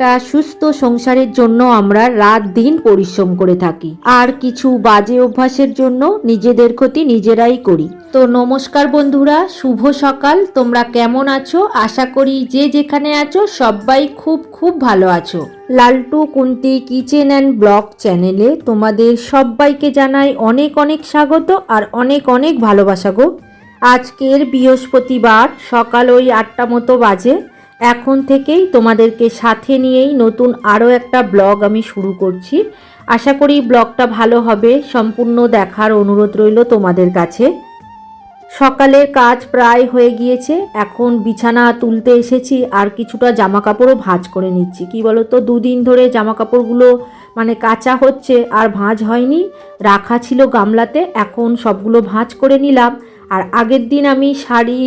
একটা সুস্থ সংসারের জন্য আমরা রাত দিন পরিশ্রম করে থাকি। আর কিছু বাজে অভ্যাসের জন্য নিজেদের ক্ষতি নিজেরাই করি। তো নমস্কার বন্ধুরা, শুভ সকাল। তোমরা কেমন আছো? আশা করি যে যেখানে আছো, সবাই খুব খুব ভালো আছো। Laltu Kunti kitchen and blog চ্যানেলে তোমাদের সবাইকে জানাই অনেক অনেক স্বাগত আর অনেক অনেক ভালোবাসা গো। আজকের বৃহস্পতিবার, সকাল ওই আটটা মতো বাজে। এখন থেকেই তোমাদেরকে সাথে নিয়েই নতুন আরও একটা ব্লগ আমি শুরু করছি। আশা করি ব্লগটা ভালো হবে, সম্পূর্ণ দেখার অনুরোধ রইল তোমাদের কাছে। সকালের কাজ প্রায় হয়ে গিয়েছে, এখন বিছানা তুলতে এসেছি, আর কিছুটা জামা কাপড়ও ভাঁজ করে নিচ্ছি। কি বলো তো দুদিন ধরে জামা কাপড়গুলো মানে কাঁচা হচ্ছে আর ভাঁজ হয়নি, রাখা ছিল গামলাতে, এখন সবগুলো ভাঁজ করে নিলাম। আর আগের দিন আমি শাড়ি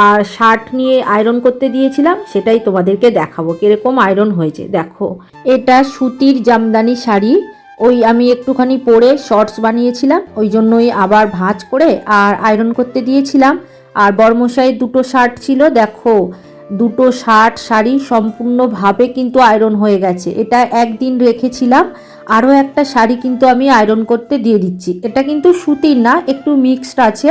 আর শার্ট নিয়ে আয়রন করতে দিয়েছিলাম, সেটাই তোমাদেরকে দেখাবো। কীরকম আয়রন হয়েছে, দেখো। এটা সুতির জামদানি শাড়ি। ওই আমি একটুখানি পরে শর্টস বানিয়েছিলাম, ওই জন্যই আবার ভাঁজ করে আর আয়রন করতে দিয়েছিলাম। আর বর্মশাই দুটো শার্ট ছিল, দেখো। দুটো শার্ট শাড়ি সম্পূর্ণভাবে কিন্তু আয়রন হয়ে গেছে। এটা একদিন রেখেছিলাম, আরও একটা শাড়ি কিন্তু আমি আয়রন করতে দিয়ে দিচ্ছি। এটা কিন্তু সুতির না, একটু মিক্সড আছে।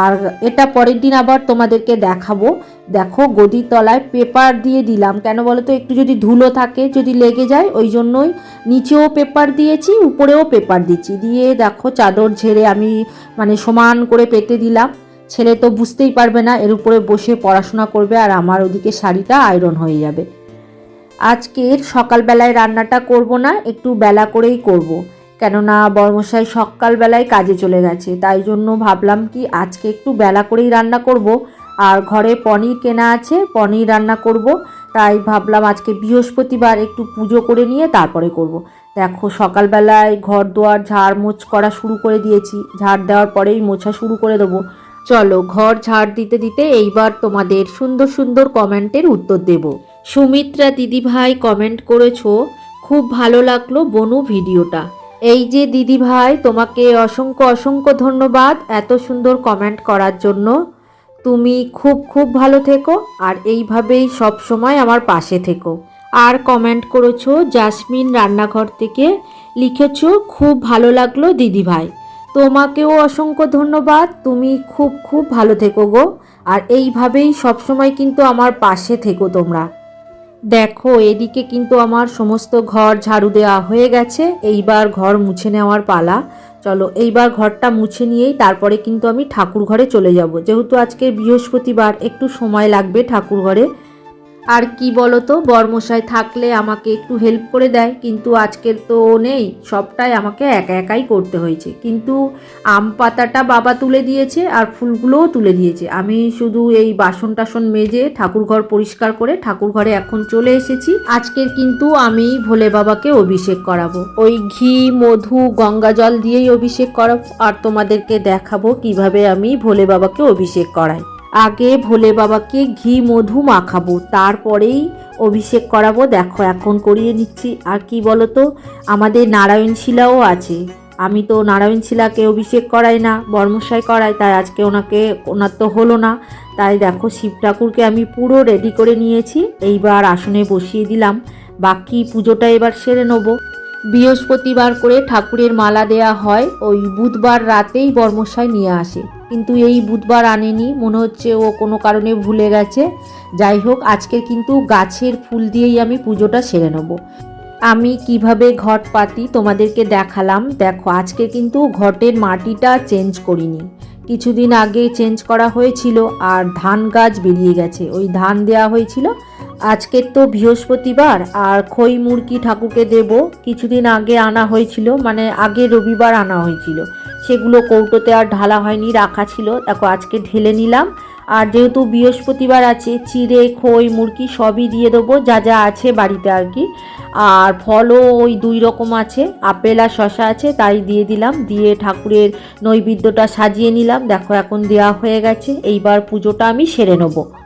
আর এটা পরের দিন আবার তোমাদেরকে দেখাবো। দেখো গদির তলায় পেপার দিয়ে দিলাম। কেন বলো তো একটু যদি ধুলো থাকে, যদি লেগে যায়, ওই জন্যই নিচেও পেপার দিয়েছি, উপরেও পেপার দিচ্ছি। দিয়ে দেখো, চাদর ঝেড়ে আমি মানে সমান করে পেতে দিলাম। ছেলে তো বুঝতেই পারবে না, এর উপরে বসে পড়াশোনা করবে আর আমার ওদিকে শাড়িটা আয়রন হয়ে যাবে। আজকের সকালবেলায় রান্নাটা করব না, একটু বেলা করেই করব। কেননা বর্মশাই সকালবেলায় কাজে চলে গেছে, তাই জন্য ভাবলাম কি আজকে একটু বেলা করেই রান্না করব। আর ঘরে পনির কেনা আছে, পনির রান্না করব, তাই ভাবলাম আজকে বৃহস্পতিবার একটু পুজো করে নিয়ে তারপরে করব। দেখো সকালবেলায় ঘর দোয়ার ঝাড় মোছ করা শুরু করে দিয়েছি, ঝাড় দেওয়ার পরেই মোছা শুরু করে দেবো। চলো ঘর ঝাড় দিতে দিতে এইবার তোমাদের সুন্দর সুন্দর কমেন্টের উত্তর দেব। সুমিত্রা দিদিভাই কমেন্ট করেছ, খুব ভালো লাগল বনু ভিডিওটা। এই যে দিদি ভাই, তোমাকে অসংখ্য অসংখ্য ধন্যবাদ এত সুন্দর কমেন্ট করার জন্য। তুমি খুব খুব ভালো থেকো আর এইভাবেই সব সময় আমার পাশে থেকো। আর কমেন্ট করেছ জাসমিন রান্নাঘর থেকে, লিখেছো খুব ভালো লাগল দিদি ভাই। তোমাকেও অসংখ্য ধন্যবাদ, তুমি খুব খুব ভালো থেকো গো। আর এইভাবেই সবসময় কিন্তু আমার পাশে থেকো তোমরা। দেখো, এদিকে কিন্তু আমার সমস্ত ঘর ঝাড়ু দেওয়া হয়ে গেছে। এইবার ঘর মুছে নেওয়ার পালা। চলো, এইবার ঘরটা মুছে নিয়েই তারপরে কিন্তু আমি ঠাকুর ঘরে চলে যাব। যেহেতু আজকে বৃহস্পতিবার, একটু সময় লাগবে ঠাকুর ঘরে আর কি বলো তো বর্মশাই থাকলে আমাকে একটু হেল্প করে দেয়, কিন্তু আজকের তো নেই, সবটাই আমাকে একা একাই করতে হয়েছে। কিন্তু আম পাতাটা বাবা তুলে দিয়েছে আর ফুলগুলোও তুলে দিয়েছে। আমি শুধু এই বাসন টাসন মেজে ঠাকুর ঘর পরিষ্কার করে ঠাকুর ঘরে এখন চলে এসেছি। আজকের কিন্তু আমি ভোলে বাবাকে অভিষেক করাবো। ওই ঘি, মধু, গঙ্গা জল দিয়েই অভিষেক করাবো। আর তোমাদেরকে দেখাবো কীভাবে আমি ভোলে বাবাকে অভিষেক করাই। আগে ভোলে বাবাকে ঘি, মধু মাখাবো, তারপরেই অভিষেক করাবো। দেখো, এখন করিয়ে নিচ্ছি। আর কি বলো তো আমাদের নারায়ণ শিলাও আছে। আমি তো নারায়ণ শিলাকে অভিষেক করাই না, বর্মশাই করাই, তাই আজকে ওনাকে, ওনার তো হলো না। তাই দেখো, শিব ঠাকুরকে আমি পুরো রেডি করে নিয়েছি। এইবার আসনে বসিয়ে দিলাম। বাকি পুজোটা এবার সেরে নেব। বৃহস্পতিবার করে ঠাকুরের মালা দেয়া হয়। ওই বুধবার রাতেই বর্মশাই নিয়ে আসে। কিন্তু এই বুধবার আনেনি। মনে হচ্ছে ও কোনো কারণে ভুলে গেছে। যাই হোক আজকে কিন্তু গাছের ফুল দিয়েই আমি পুজোটা সেরে নেব। আমি কীভাবে ঘট পাতি তোমাদেরকে দেখালাম, দেখো, আজকে কিন্তু ঘটের মাটিটা চেঞ্জ করিনি। কিছুদিন আগে চেঞ্জ করা হয়েছিল আর ধান গাছ বেরিয়ে গেছে। ওই ধান দেওয়া হয়েছিল আজকের তো বৃহস্পতিবার, আর খই মুরগি ঠাকুরকে দেব। কিছুদিন আগে আনা হয়েছিল মানে আগে রবিবার আনা হয়েছিল। সেগুলো কৌটোতে আর ঢালা হয়নি, রাখা ছিল। দেখো, আজকে ঢেলে নিলাম। আর যেহেতু বৃহস্পতিবার আছে, চিড়ে, খই, মুরগি সবই দিয়ে দেবো, যা যা আছে বাড়িতে আর কি। আর ফলও ওই দুই রকম আছে, আপেল আর শশা আছে, তাই দিয়ে দিলাম। দিয়ে ঠাকুরের নৈবেদ্যটা সাজিয়ে নিলাম। দেখো, এখন দেওয়া হয়ে গেছে। এইবার পুজোটা আমি সেরে নেব।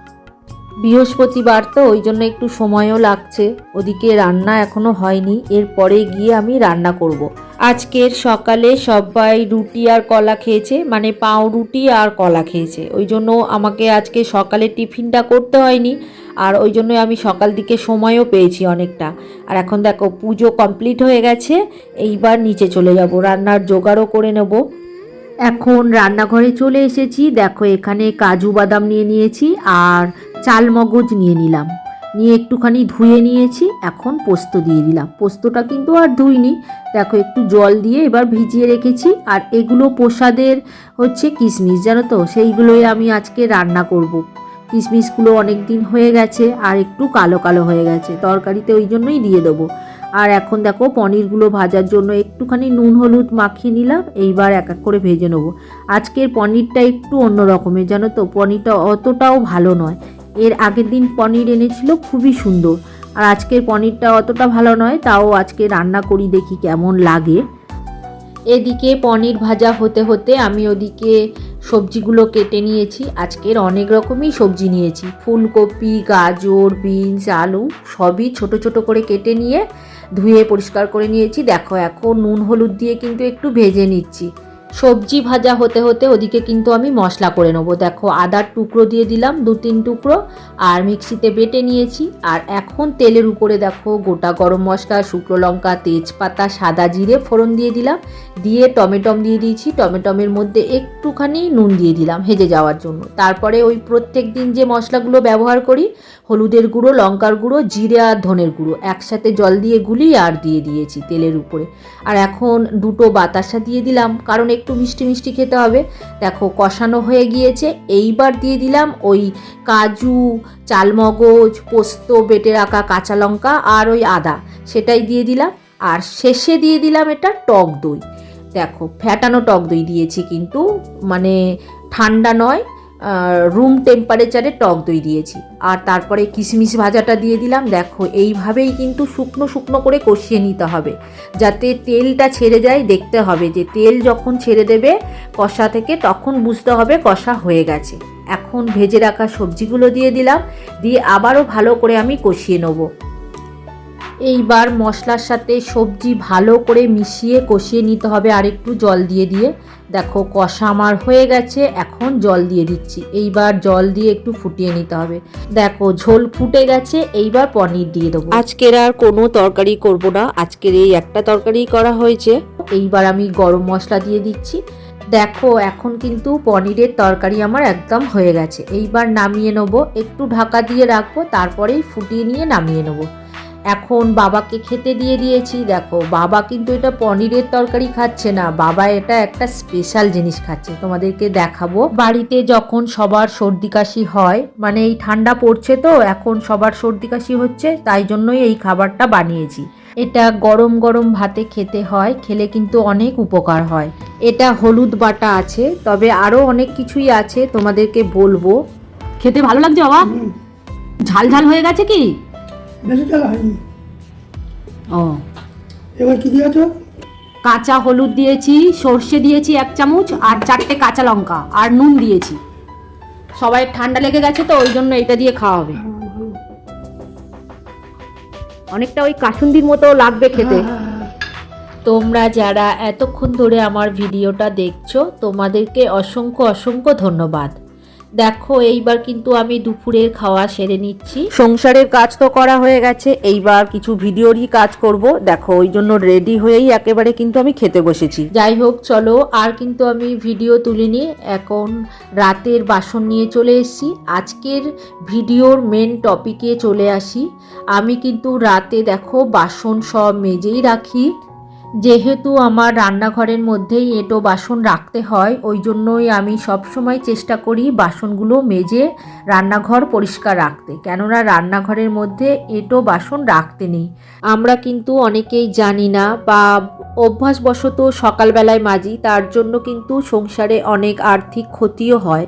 বৃহস্পতিবার তো, ওই জন্য একটু সময়ও লাগছে। ওদিকে রান্না এখনও হয়নি এরপরে গিয়ে আমি রান্না করব। আজকের সকালে সবাই রুটি আর কলা খেয়েছে মানে পাও রুটি আর কলা খেয়েছে। ওই জন্য আমাকে আজকে সকালে টিফিনটা করতে হয়নি, আর ওই জন্য আমি সকাল দিকে সময়ও পেয়েছি অনেকটা। আর এখন দেখো, পুজো কমপ্লিট হয়ে গেছে, এইবার নিচে চলে যাব, রান্নার জোগাড়ও করে নেব। এখন রান্নাঘরে চলে এসেছি, দেখো এখানে কাজু বাদাম নিয়ে নিয়েছি, আর চাল মগজ নিয়ে নিলাম। নিয়ে একটুখানি ধুয়ে নিয়েছি, এখন পোস্ত দিয়ে দিলাম। পোস্তটা কিন্তু আর ধুইনি। দেখো, একটু জল দিয়ে এবার ভিজিয়ে রেখেছি। আর এগুলো প্রসাদের হচ্ছে কিশমিশ, জানো তো? সেইগুলোই আমি আজকে রান্না করব। কিশমিশগুলো অনেক দিন হয়ে গেছে আর একটু কালো কালো হয়ে গেছে। তরকারিতে ওই জন্যই দিয়ে দেবো। আর এখন দেখো, পনিরগুলো ভাজার জন্য একটুখানি নুন হলুদ মাখিয়ে নিলাম। এইবার এক এক করে ভেজে নেব। আজকের পনিরটা একটু অন্য রকমের জানো তো? পনিরটা অতটাও ভালো নয়। এর আগের দিন পনির এনেছিল, খুবই সুন্দর। আর আজকের পনিরটা অতটা ভালো নয়, তাও আজকে রান্না করি দেখি কেমন লাগে। এদিকে পনির ভাজা হতে হতে আমি ওদিকে সবজিগুলো কেটে নিয়েছি। আজকের অনেক রকমই সবজি নিয়েছি। ফুলকপি, গাজর, বিনস, আলু সবই ছোট ছোট করে কেটে নিয়ে ধুয়ে পরিষ্কার করে নিয়েছি। দেখো, এখন নুন, হলুদ দিয়ে কিন্তু একটু ভেজে নিচ্ছি। সবজি ভাজা হতে হতে ওদিকে কিন্তু আমি মশলা করে নেব। দেখো, আদার টুকরো দিয়ে দিলাম, দু তিন টুকরো, আর মিক্সিতে বেটে নিয়েছি। আর এখন তেলের উপরে দেখো, গোটা গরম মশলা, শুকনো লঙ্কা, তেজপাতা, সাদা জিরে ফোড়ন দিয়ে দিলাম। দিয়ে টমেটম দিয়ে দিয়েছি, টমেটমের মধ্যে একটুখানি নুন দিয়ে দিলাম হেজে যাওয়ার জন্য। তারপরে ওই প্রত্যেক দিন যে মশলাগুলো ব্যবহার করি, হলুদের গুঁড়ো, লঙ্কার গুঁড়ো, জিরে আর ধনের গুঁড়ো, একসাথে জল দিয়ে গুলি আর দিয়ে দিয়েছি তেলের উপরে। আর এখন দুটো বাতাসা দিয়ে দিলাম, কারণ একটু মিষ্টি মিষ্টি খেতে হবে। দেখো, কষানো হয়ে গিয়েছে। এইবার দিয়ে দিলাম ওই কাজু চালমগজ পোস্ত, বেটে রাখা কাঁচা লঙ্কা আর ওই আদা। সেটাই দিয়ে দিলাম। আর শেষে দিয়ে দিলাম এটা টক দই। দেখো ফ্যাটানো টক দই দিয়েছি কিন্তু মানে ঠান্ডা নয় রুম টেম্পারেচারে টক দই দিয়েছি। আর তারপরে কিশমিশ ভাজাটা দিয়ে দিলাম। দেখো, এইভাবেই কিন্তু শুকনো শুকনো করে কষিয়ে নিতে হবে। যাতে তেলটা ছেড়ে যায়, দেখতে হবে যে তেল যখন ছেড়ে দেবে কষা থেকে, তখন বুঝতে হবে কষা হয়ে গেছে। এখন ভেজে রাখা সবজিগুলো দিয়ে দিলাম। দিয়ে আবারও ভালো করে আমি কষিয়ে নেব। এইবার মশলার সাথে সবজি ভালো করে মিশিয়ে কষিয়ে নিতে হবে আর একটু জল দিয়ে দিয়ে। দেখো কষা আমার হয়ে গেছে এখন জল দিয়ে দিচ্ছি। এইবার জল দিয়ে একটু ফুটিয়ে নিতে হবে। দেখো ঝোল ফুটে গেছে এইবার পনির দিয়ে দেবো। আজকের আর কোনো তরকারি করব না আজকের এই একটা তরকারি করা হয়েছে। এইবার আমি গরম মশলা দিয়ে দিচ্ছি। দেখো এখন কিন্তু পনিরের তরকারি আমার একদম হয়ে গেছে। এইবার নামিয়ে নেব একটু ঢাকা দিয়ে রাখব তারপরেই ফুটিয়ে নিয়ে নামিয়ে নেব। এখন বাবাকে খেতে দিয়ে দিয়েছি। দেখো বাবা কিন্তু এটা পনিরের তরকারি খাচ্ছে না। বাবা এটা একটা স্পেশাল জিনিস খাচ্ছে। তোমাদেরকে দেখাবো। বাড়িতে যখন সবার সর্দি কাশি হয় মানে এই ঠান্ডা পড়ছে তো এখন সবার সর্দি কাশি হচ্ছে তাই জন্যই এই খাবারটা বানিয়েছি। এটা গরম গরম ভাতে খেতে হয় খেলে কিন্তু অনেক উপকার হয়। এটা হলুদ বাটা আছে তবে আরও অনেক কিছুই আছে তোমাদেরকে বলব। খেতে ভালো লাগছে বাবা? ঝাল ঝাল হয়ে গেছে কি? বেশি তেল হয়নি। ও। এবার কি দিয়েছ? কাঁচা হলুদ দিয়েছি সর্ষে দিয়েছি এক চামচ আর চারটে কাঁচা লঙ্কা আর নুন দিয়েছি। সবাই ঠান্ডা লেগে গেছে তো ওই জন্য এটা দিয়ে খাওয়া হবে। অনেকটা ওই কাসুন্দির মতো লাগবে খেতে। তোমরা যারা এতক্ষণ ধরে আমার ভিডিওটা দেখছ তোমাদেরকে অসংখ্য অসংখ্য ধন্যবাদ। দেখো এইবার কিন্তু আমি দুপুরের খাওয়া সেরে নিচ্ছি। সংসারের কাজ তো করা হয়ে গেছে এইবার কিছু ভিডিওরই কাজ করব। দেখো ওই জন্য রেডি হয়েই একেবারে কিন্তু আমি খেতে বসেছি। যাই হোক চলো আর কিন্তু আমি ভিডিও তুলিনি। এখন রাতের বাসন নিয়ে চলে এসেছি। আজকের ভিডিওর মেন টপিকে চলে আসি। আমি কিন্তু রাতে দেখো বাসন সব মেজেই রাখি। যেহেতু আমার রান্নাঘরের মধ্যেই এঁটো বাসন রাখতে হয়, ওই জন্যই আমি সবসময় চেষ্টা করি বাসনগুলো মেজে রান্নাঘর পরিষ্কার রাখতে। কেননা রান্নাঘরের মধ্যে এঁটো বাসন রাখতে নেই। আমরা কিন্তু অনেকেই জানি না বা অভ্যাসবশত সকালবেলায় মাজি, তার জন্য কিন্তু সংসারে অনেক আর্থিক ক্ষতিও হয়।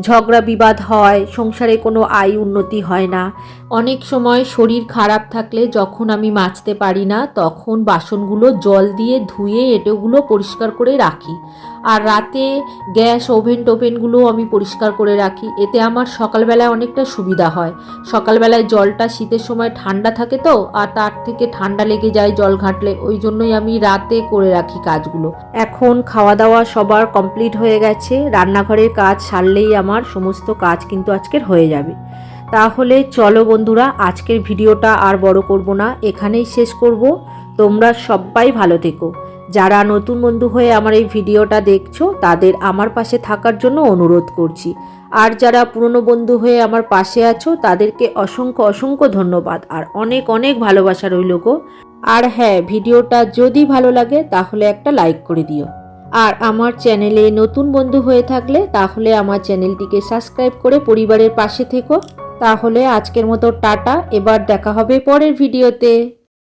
ঝগড়া বিবাদ হয়, সংসারে কোনো আয় উন্নতি হয় না। অনেক সময় শরীর খারাপ থাকলে যখন আমি মাজতে পারি না, তখন বাসনগুলো জল দিয়ে ধুয়ে এঁটোগুলো পরিষ্কার করে রাখি। আর রাতে গ্যাস, ওভেন টোভেনগুলো আমি পরিষ্কার করে রাখি। এতে আমার সকালবেলায় অনেকটা সুবিধা হয়। সকালবেলায় জলটা শীতের সময় ঠান্ডা থাকে তো, আর তার থেকে ঠান্ডা লেগে যায় জল ঘাঁটলে। ওই জন্যই আমি রাতে করে রাখি কাজগুলো। এখন খাওয়া দাওয়া সবার কমপ্লিট হয়ে গেছে। রান্নাঘরের কাজ সারলেই আমার সমস্ত কাজ কিন্তু আজকের হয়ে যাবে। তাহলে চলো বন্ধুরা, আজকের ভিডিওটা আর বড় করব না। এখানেই শেষ করব। তোমরা সবাই ভালো থেকো। যারা নতুন বন্ধু হয়ে আমার এই ভিডিওটা দেখছ, তাদের আমার পাশে থাকার জন্য অনুরোধ করছি। আর যারা পুরনো বন্ধু হয়ে আমার পাশে আছো, তাদেরকে অসংখ্য অসংখ্য ধন্যবাদ। আর অনেক অনেক ভালোবাসা রইল গো। আর হ্যাঁ ভিডিওটা যদি ভালো লাগে, তাহলে একটা লাইক করে দিও। আর আমার চ্যানেলে নতুন বন্ধু হয়ে থাকলে, তাহলে আমার চ্যানেলটিকে সাবস্ক্রাইব করে পরিবারের পাশে থেকো। তাহলে আজকের মতো টাটা, এবার দেখা হবে পরের ভিডিওতে।